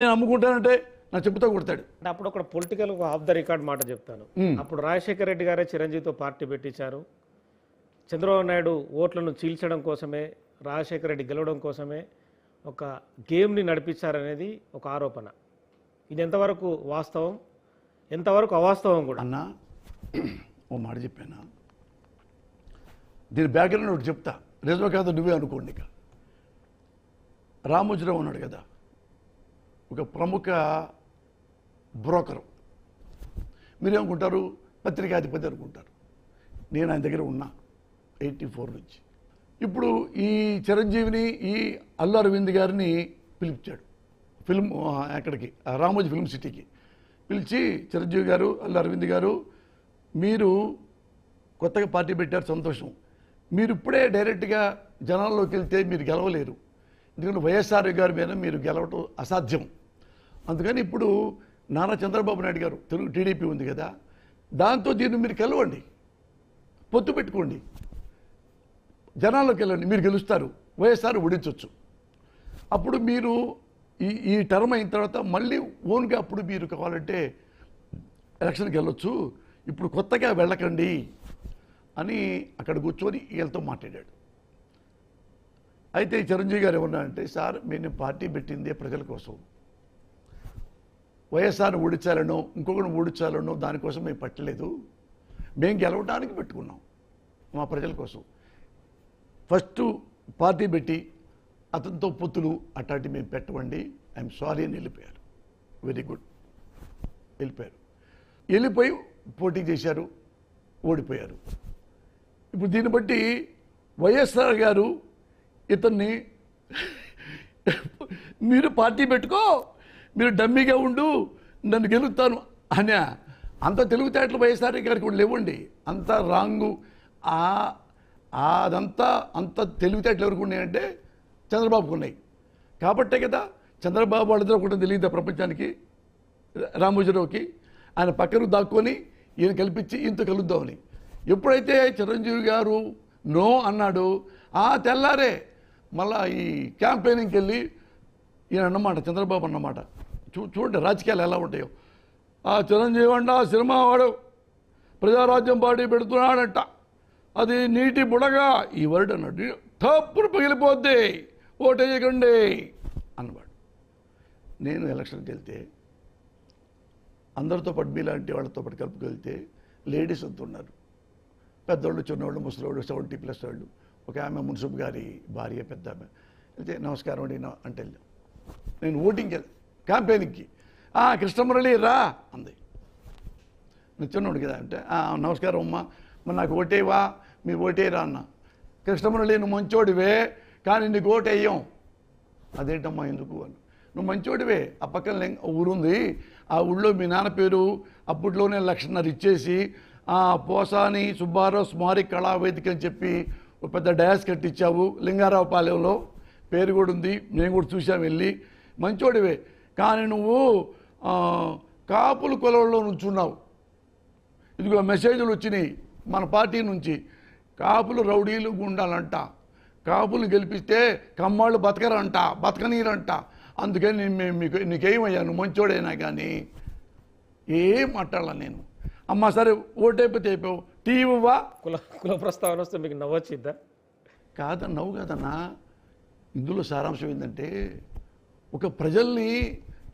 నేను అమ్ముకుంటానంటే నా చెప్పుతో కొడతాడు. అంటే అప్పుడు ఒక పొలిటికల్ ఆఫ్ ద రికార్డ్ మాట చెప్తాను. అప్పుడు రాజశేఖర రెడ్డి గారే చిరంజీవితో పార్టీ పెట్టించారు. చంద్రబాబు నాయుడు ఓట్లను చీల్చడం కోసమే రాజశేఖర రెడ్డి గెలవడం కోసమే ఒక గేమ్ని నడిపించారనేది ఒక ఆరోపణ. ఇది ఎంతవరకు వాస్తవం? ఎంతవరకు అవాస్తవం కూడా? అన్నా ఓ మాట చెప్పానా? దీని బ్యాక్గ్రౌండ్ ఒకటి చెప్తా. నిజమే కాదు నువ్వే అనుకోండి ఇక. రామోజీరావు ఉన్నాడు కదా. ఒక ప్రముఖ బ్రోకరు. మీరేమనుకుంటారు? పత్రికాధిపతి అనుకుంటారు. నేను ఆయన దగ్గర ఉన్నా ఎయిటీ ఫోర్ నుంచి. ఇప్పుడు ఈ చిరంజీవిని ఈ అల్లు అరవింద్ గారిని పిలిపించాడు. ఫిల్మ్ అక్కడికి ఎక్కడికి రామోజీ ఫిల్మ్ సిటీకి. పిలిచి చిరంజీవి గారు అల్లు అరవింద్ గారు మీరు కొత్తగా పార్టీ పెట్టారు సంతోషం. మీరు ఇప్పుడే డైరెక్ట్గా జనాల్లోకి వెళ్తే మీరు గెలవలేరు. ఎందుకంటే వైఎస్ఆర్ గారి మీద మీరు గెలవటం అసాధ్యం. అందుకని ఇప్పుడు నారా చంద్రబాబు నాయుడు గారు తెలుగు టీడీపీ ఉంది కదా దాంతో దీన్ని మీరు కలవండి పొత్తు పెట్టుకోండి. జనాల్లోకి వెళ్ళండి. మీరు గెలుస్తారు. వైఎస్ఆర్ ఓడించవచ్చు అప్పుడు మీరు ఈ ఈ టర్మ్ అయిన తర్వాత మళ్ళీ ఓన్గా అప్పుడు మీరు కావాలంటే ఎలక్షన్కి వెళ్ళొచ్చు. ఇప్పుడు కొత్తగా వెళ్ళకండి అని అక్కడ కూర్చొని వీళ్ళతో మాట్లాడాడు. అయితే చిరంజీవి గారు ఏమన్నారంటే సార్ మేము పార్టీ పెట్టిందే ప్రజల కోసం. వైఎస్ఆర్ ఓడించాలనో ఇంకొకటి ఓడించాలనో దానికోసం మేము పట్టలేదు. మేము గెలవడానికి పెట్టుకున్నాం మా ప్రజల కోసం. ఫస్ట్ పార్టీ పెట్టి అతనితో పొత్తులు అట్లాంటివి మేము పెట్టమండి. ఐఎమ్ సారీ అని వెళ్ళిపోయారు. Very good. వెళ్ళిపోయారు. వెళ్ళిపోయి పోటీ చేశారు. ఓడిపోయారు. ఇప్పుడు దీన్ని బట్టి వైఎస్ఆర్ గారు ఇతన్ని మీరు పార్టీ పెట్టుకో మీరు డమ్మీగా ఉండు నన్ను గెలుస్తాను అని అంత తెలివితేటలు వైఎస్ఆర్ గారికి కూడా లేవండి. అంత రాంగు అదంతా అంత తెలివితేటలు ఎవరికి ఉన్నాయంటే చంద్రబాబుకు ఉన్నాయి. కాబట్టే కదా చంద్రబాబు వాళ్ళిద్దరూ కూడా తెలియదు ప్రపంచానికి రామోజీరావుకి. ఆయన పక్కన దాక్కొని ఈయన కల్పించి ఈయనతో కలుద్దామని. ఎప్పుడైతే చిరంజీవి గారు నో అన్నాడు ఆ తెల్లారే మళ్ళా ఈ క్యాంపెయినింగ్కి వెళ్ళి ఈయన అన్నమాట చంద్రబాబు అన్నమాట. చూ చూడండి రాజకీయాలు ఎలా ఉంటాయో. ఆ చిరంజీవి అంట సినిమా వాడు ప్రజారాజ్యం పార్టీ పెడుతున్నాడంట. అది నీటి బుడగ ఈ వర్డ్ అన్నాడు తప్పుడు పగిలిపోద్ది. ఓటేయకండి అన్నవాడు. నేను ఎలక్షన్కి వెళ్తే అందరితో పాటు మీలాంటి వాళ్ళతో పాటు కలుపుకెళ్తే లేడీస్ అంత ఉన్నారు. పెద్దోళ్ళు చిన్నవాళ్ళు ముసలివాళ్ళు సెవెంటీ ప్లస్ వాళ్ళు. ఒక ఆమె మున్సిప్ గారి భార్య పెద్ద ఆమె. అయితే నమస్కారం అండి అంటే నేను ఓటింగ్కి వెళ్ళి క్యాంపెయినింగ్కి కృష్ణమురళి రా అంది. నేను కదా అంటే నమస్కారం అమ్మా మరి నాకు ఓటేవా మీ ఓటేరా అన్న. కృష్ణమురళి నువ్వు మంచోడివే కానీ నీకు ఓటేయం అదేంటమ్మా ఎందుకు? అని నువ్వు మంచోడివే ఆ పక్కన ఊరుంది ఆ ఊళ్ళో మీ నాన్న పేరు అప్పట్లోనే లక్షన్నర ఇచ్చేసి పోసాని సుబ్బారావు స్మారక కళావేదిక అని చెప్పి ఒక పెద్ద డయాస్ కట్టించావు లింగారావు పాలెంలో. పేరు కూడా ఉంది నేను కూడా చూసాం వెళ్ళి. మంచోడివే కానీ నువ్వు కాపుల కులంలో నుంచున్నావు. ఇదిగో మెసేజ్లు వచ్చినాయి మన పార్టీ నుంచి. కాపులు రౌడీలు గుండాలంట. కాపులు గెలిపిస్తే కమ్మాళ్ళు బతకరంట బతకనీరంట. అందుకని నేను మేము మీకు నీకేమయ్యా? నువ్వు మంచోడైనా కానీ. ఏం మాట్లాడాల నేను? అమ్మ సరే ఓటైపోతే అయిపోయావు టీ ఇవ్వవా కుల కుల ప్రస్తావన వస్తే మీకు నవ్వొచ్చిద్దా? కాదన్న నవ్వు కాదన్నా. ఇందులో సారాంశం ఏంటంటే ఒక ప్రజల్ని